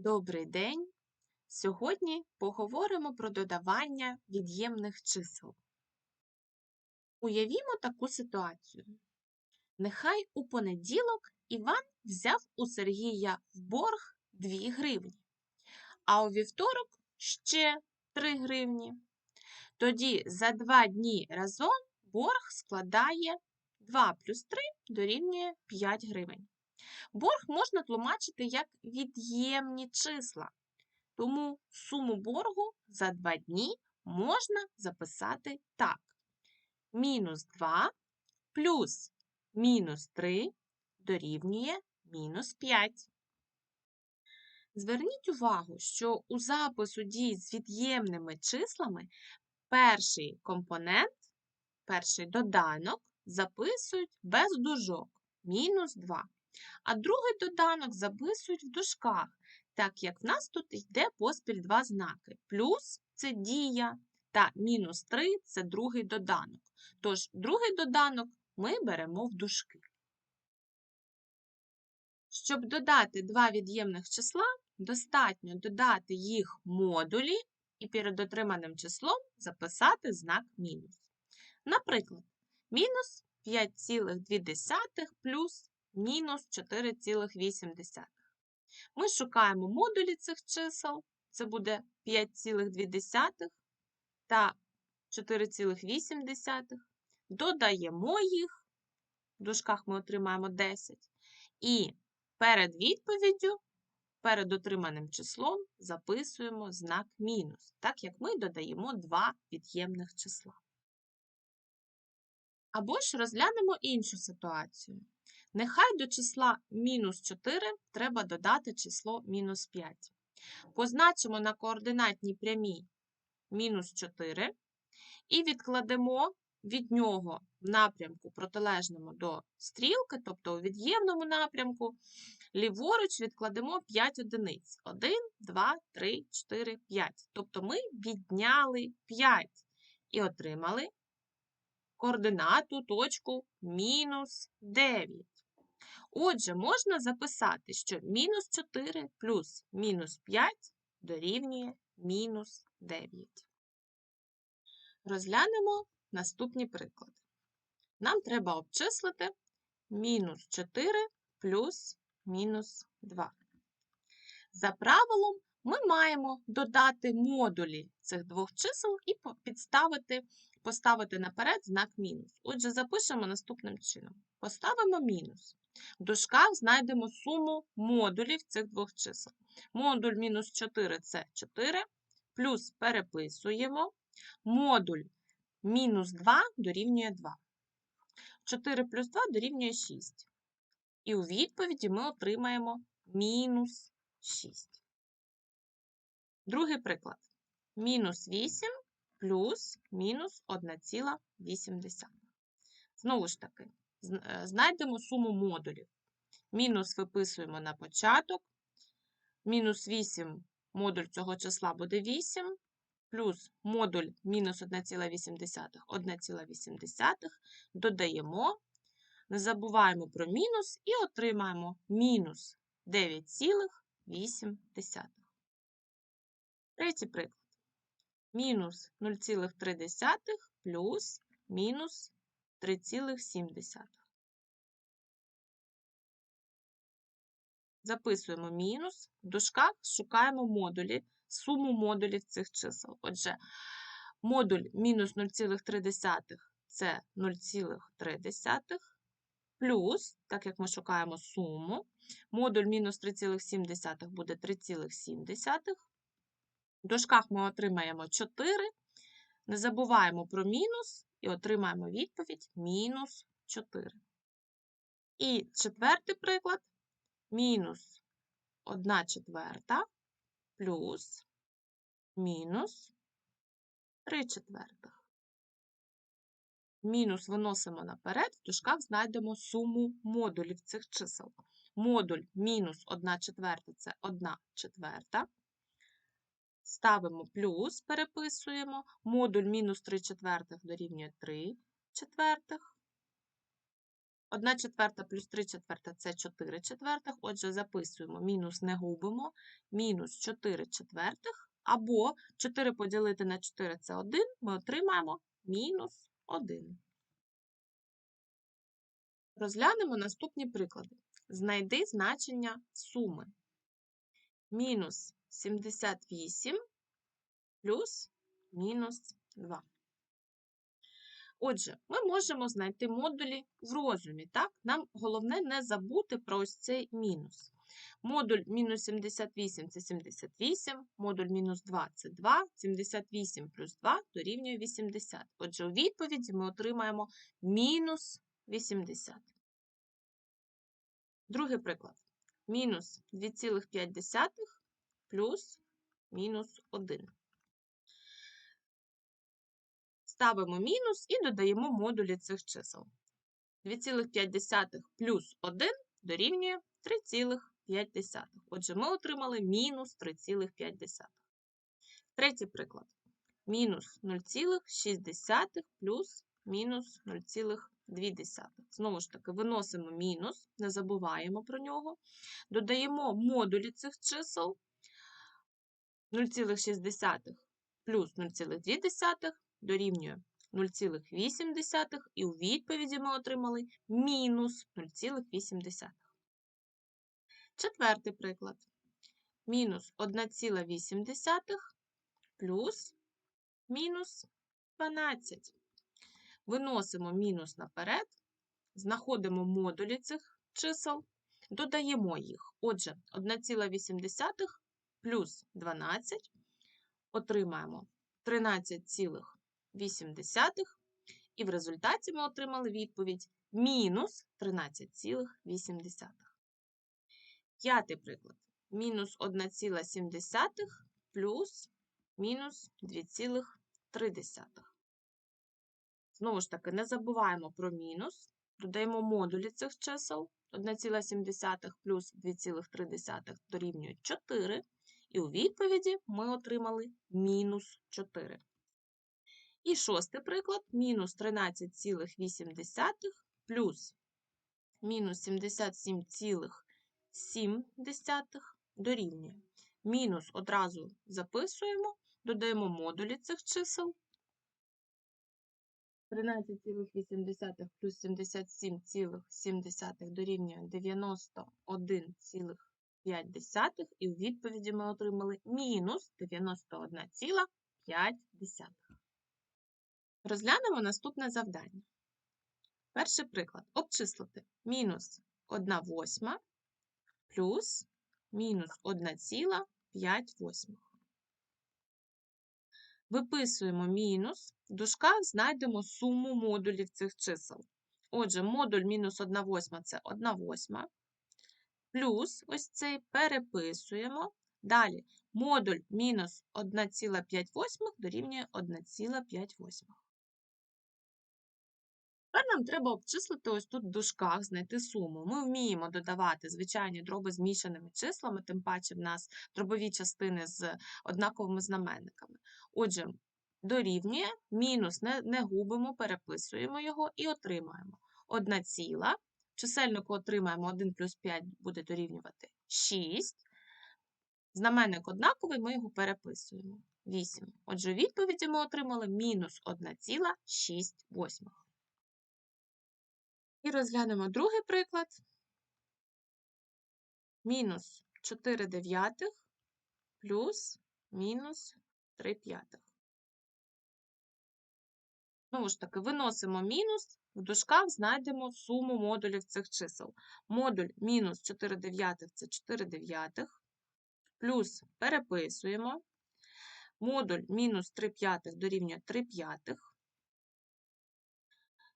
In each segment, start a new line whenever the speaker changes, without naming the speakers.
Добрий день! Сьогодні поговоримо про додавання від'ємних чисел. Уявімо таку ситуацію. Нехай у понеділок Іван взяв у Сергія в борг 2 гривні, а у вівторок ще 3 гривні. Тоді за 2 дні разом борг складає 2 плюс 3 дорівнює 5 гривень. Борг можна тлумачити як від'ємні числа, тому суму боргу за 2 дні можна записати так. Мінус 2 плюс мінус 3 дорівнює мінус 5. Зверніть увагу, що у запису дій з від'ємними числами перший компонент, перший доданок записують без дужок мінус 2. А другий доданок записують в дужках, так як в нас тут йде поспіль два знаки. Плюс це дія, та мінус 3 це другий доданок. Тож другий доданок ми беремо в дужки. Щоб додати два від'ємних числа, достатньо додати їх модулі і перед отриманим числом записати знак мінус. Наприклад, мінус 5,2 плюс мінус 4,8. Ми шукаємо модулі цих чисел. Це буде 5,2 та 4,8. Додаємо їх, в дужках ми отримаємо 10. І перед відповіддю, перед отриманим числом записуємо знак мінус, так як ми додаємо два від'ємних числа. Або ж розглянемо іншу ситуацію. Нехай до числа мінус 4 треба додати число мінус 5. Позначимо на координатній прямій мінус 4 і відкладемо від нього в напрямку протилежному до стрілки, тобто у від'ємному напрямку, ліворуч відкладемо 5 одиниць. 1, 2, 3, 4, 5. Тобто ми відняли 5 і отримали координату точку мінус 9. Отже, можна записати, що мінус 4 плюс мінус 5 дорівнює мінус 9. Розглянемо наступні приклади. Нам треба обчислити мінус 4 плюс мінус 2. За правилом, ми маємо додати модулі цих двох чисел і підставити, поставити наперед знак мінус. Отже, запишемо наступним чином. Поставимо мінус. В дужках знайдемо суму модулів цих двох чисел. Модуль мінус 4 це 4, плюс переписуємо. Модуль мінус 2 дорівнює 2. 4 плюс 2 дорівнює 6. І у відповіді ми отримаємо мінус 6. Другий приклад. Мінус 8 плюс мінус 1,8. Знову ж таки, знайдемо суму модулів. Мінус виписуємо на початок. Мінус 8 модуль цього числа буде 8, плюс модуль мінус 1,8 1,8 додаємо. Не забуваємо про мінус і отримаємо мінус 9,8. Третій приклад. Мінус 0,3 плюс мінус 3,7. Записуємо мінус, в дужках шукаємо модулі, суму модулів цих чисел. Отже, модуль мінус 0,3 це 0,3, плюс, так як ми шукаємо суму, модуль мінус 3,7 буде 3,7. В дужках ми отримаємо 4. Не забуваємо про мінус і отримаємо відповідь мінус 4. І четвертий приклад мінус 1 четверта плюс мінус 3 четвертих. Мінус виносимо наперед, в дужках знайдемо суму модулів цих чисел. Модуль мінус 1 четверта це 1 четверта. Ставимо плюс, переписуємо. Модуль мінус 3 четвертих дорівнює 3 четвертих. 1 четверта плюс 3 четверта – це 4 четвертих. Отже, записуємо мінус не губимо, мінус 4 четвертих, або 4 поділити на 4 – це 1, ми отримаємо мінус 1. Розглянемо наступні приклади. Знайди значення суми. Мінус 78 плюс мінус 2. Отже, ми можемо знайти модулі в розумі. Так? Нам головне не забути про ось цей мінус. Модуль мінус 78 це 78, модуль мінус 2 це 2, 78 плюс 2 дорівнює 80. Отже, у відповіді ми отримаємо мінус 80. Другий приклад. Мінус 2,5 плюс мінус 1. Ставимо мінус і додаємо модулі цих чисел. 2,5 плюс 1 дорівнює 3,5. Отже, ми отримали мінус 3,5. Третій приклад. Мінус 0,6 плюс мінус 0,2. Знову ж таки, виносимо мінус, не забуваємо про нього. Додаємо модулі цих чисел 0,6 плюс 0,2 дорівнює 0,8, і у відповіді ми отримали мінус 0,8. Четвертий приклад. Мінус 1,8 плюс мінус 12. Виносимо мінус наперед, знаходимо модулі цих чисел, додаємо їх. Отже, 1,8 плюс 12 отримаємо 13,8, і в результаті ми отримали відповідь мінус 13,8. П'ятий приклад. Мінус 1,7 плюс мінус 2,3. Знову ж таки, не забуваємо про мінус, додаємо модулі цих чисел. 1,7 плюс 2,3 дорівнює 4. І у відповіді ми отримали мінус 4. І шостий приклад мінус 13,8 плюс мінус 77,7 дорівнює. Мінус одразу записуємо, додаємо модулі цих чисел. 13,8 плюс 77,7 дорівнює 91,5, і у відповіді ми отримали мінус 91,5. Розглянемо наступне завдання. Перший приклад. Обчислити мінус 1 восьма плюс мінус 1,5 восьмих. Виписуємо мінус, в дужках знайдемо суму модулів цих чисел. Отже, модуль мінус 1 восьма – це 1 восьма. Плюс ось цей переписуємо. Далі модуль мінус 1,5 дорівнює 1,5. Тепер нам треба обчислити ось тут в дужках, знайти суму. Ми вміємо додавати звичайні дроби з мішаними числами, тим паче в нас дробові частини з однаковими знаменниками. Отже, дорівнює, мінус не, не губимо, переписуємо його і отримаємо 1 ціла. Чисельнику отримаємо 1 плюс 5 буде дорівнювати 6. Знаменник однаковий, ми його переписуємо. 8. Отже, відповіді ми отримали мінус 1,6. І розглянемо другий приклад. Мінус 4 дев'ятих плюс мінус 3 п'ятих. Знову ж таки, виносимо мінус, в дужках знайдемо суму модулів цих чисел. Модуль мінус 4 дев'ятих – це 4 дев'ятих, плюс переписуємо. Модуль мінус 3 п'ятих дорівнює 3 п'ятих.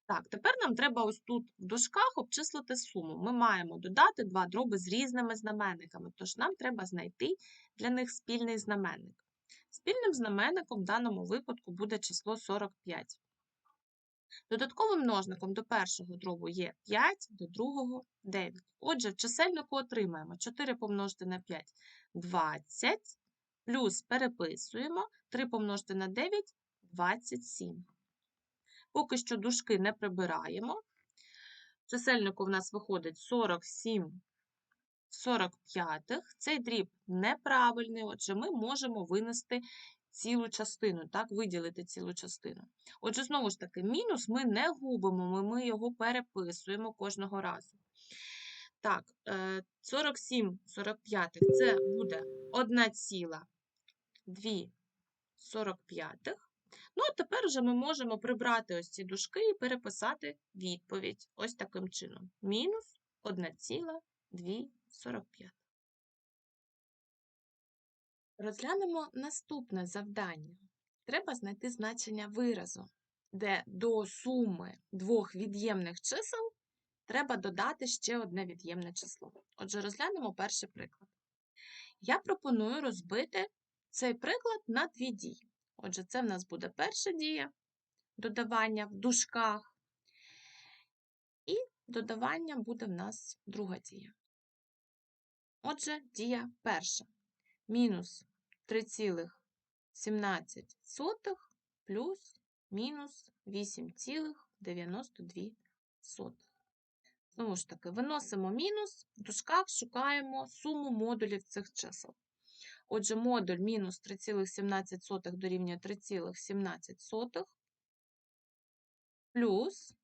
Так, тепер нам треба ось тут в дужках обчислити суму. Ми маємо додати два дроби з різними знаменниками, тож нам треба знайти для них спільний знаменник. Спільним знаменником в даному випадку буде число 45. Додатковим множником до першого дробу є 5, до другого 9. Отже, в чисельнику отримаємо 4 помножити на 5 20, плюс переписуємо 3 помножити на 9 27. Поки що дужки не прибираємо. чисельнику в нас виходить 47 45. Цей дріб неправильний, отже, ми можемо винести цілу частину, так, виділити цілу частину. Отже, знову ж таки, мінус ми не губимо, ми, його переписуємо кожного разу. Так, 47 45 це буде 1,2 45. Ну, а тепер вже ми можемо прибрати ось ці дужки і переписати відповідь ось таким чином. Мінус 1,245. Розглянемо наступне завдання. Треба знайти значення виразу, де до суми двох від'ємних чисел треба додати ще одне від'ємне число. Отже, розглянемо перший приклад. Я пропоную розбити цей приклад на дві дії. Отже, це в нас буде перша дія додавання в дужках, і додавання буде в нас друга дія. Отже, дія перша. Мінус 3,17 плюс мінус 8,92. Знову ж таки, виносимо мінус, в дужках шукаємо суму модулів цих чисел. Отже, модуль мінус 3,17 дорівнює 3,17 плюс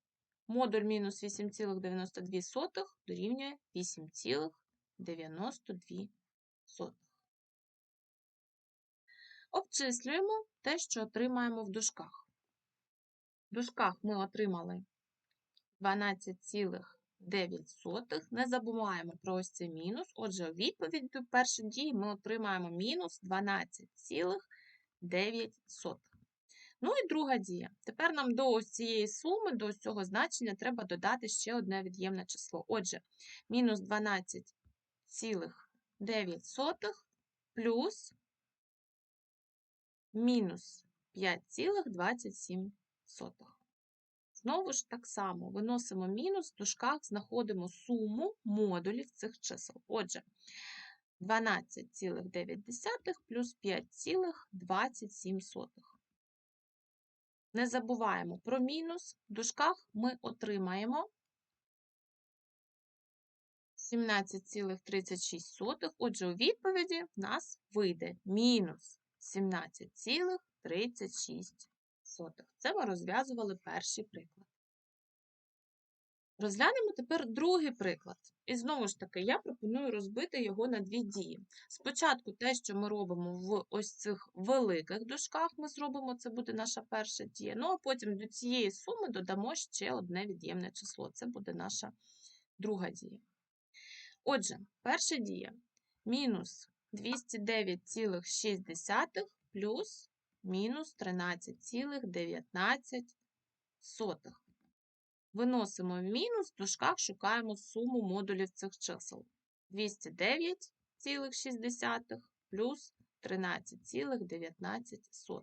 модуль мінус 8,92 дорівнює 8,92. Обчислюємо те, що отримаємо в дужках. В дужках ми отримали 12,9. Не забуваємо про ось цей мінус. Отже, у відповідь до першої дії ми отримаємо мінус 12,9. Ну і друга дія. Тепер нам до ось цієї суми, до ось цього значення, треба додати ще одне від'ємне число. Отже, мінус 12,9 плюс мінус 5,27. Знову ж так само виносимо мінус, в дужках знаходимо суму модулів цих чисел. Отже, 12,9 плюс 5,27. Не забуваємо про мінус, в дужках ми отримаємо 17,36. Отже, у відповіді в нас вийде мінус 17,36. Це ми розв'язували перший приклад. Розглянемо тепер другий приклад. І знову ж таки, я пропоную розбити його на дві дії. Спочатку те, що ми робимо в ось цих великих дужках, ми зробимо, це буде наша перша дія. Ну, а потім до цієї суми додамо ще одне від'ємне число. Це буде наша друга дія. Отже, перша дія мінус 209,6 плюс мінус 13,19. Виносимо в мінус, в дужках шукаємо суму модулів цих чисел. 209,6 плюс 13,19.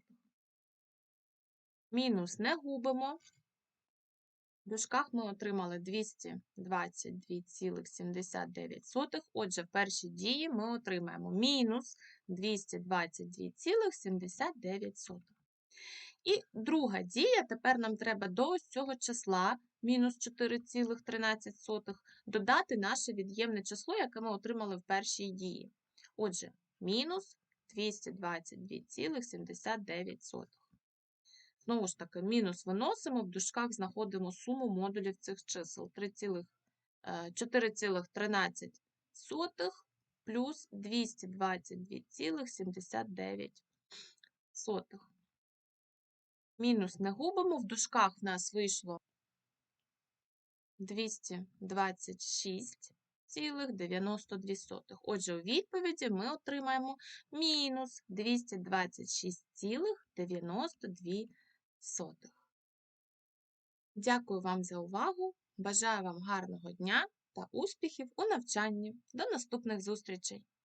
Мінус не губимо. В дужках ми отримали 222,79. Отже, в першій дії ми отримаємо мінус 222,79. І друга дія, тепер нам треба до ось цього числа мінус 4,13 додати наше від'ємне число, яке ми отримали в першій дії. Отже, мінус 222,79. Знову ж таки, мінус виносимо, в дужках знаходимо суму модулів цих чисел 4,13 е, плюс 222,79. Мінус не губимо, в дужках в нас вийшло 226,92. Отже, у відповіді ми отримаємо мінус 226,92. Дякую вам за увагу. Бажаю вам гарного дня та успіхів у навчанні. До наступних зустрічей!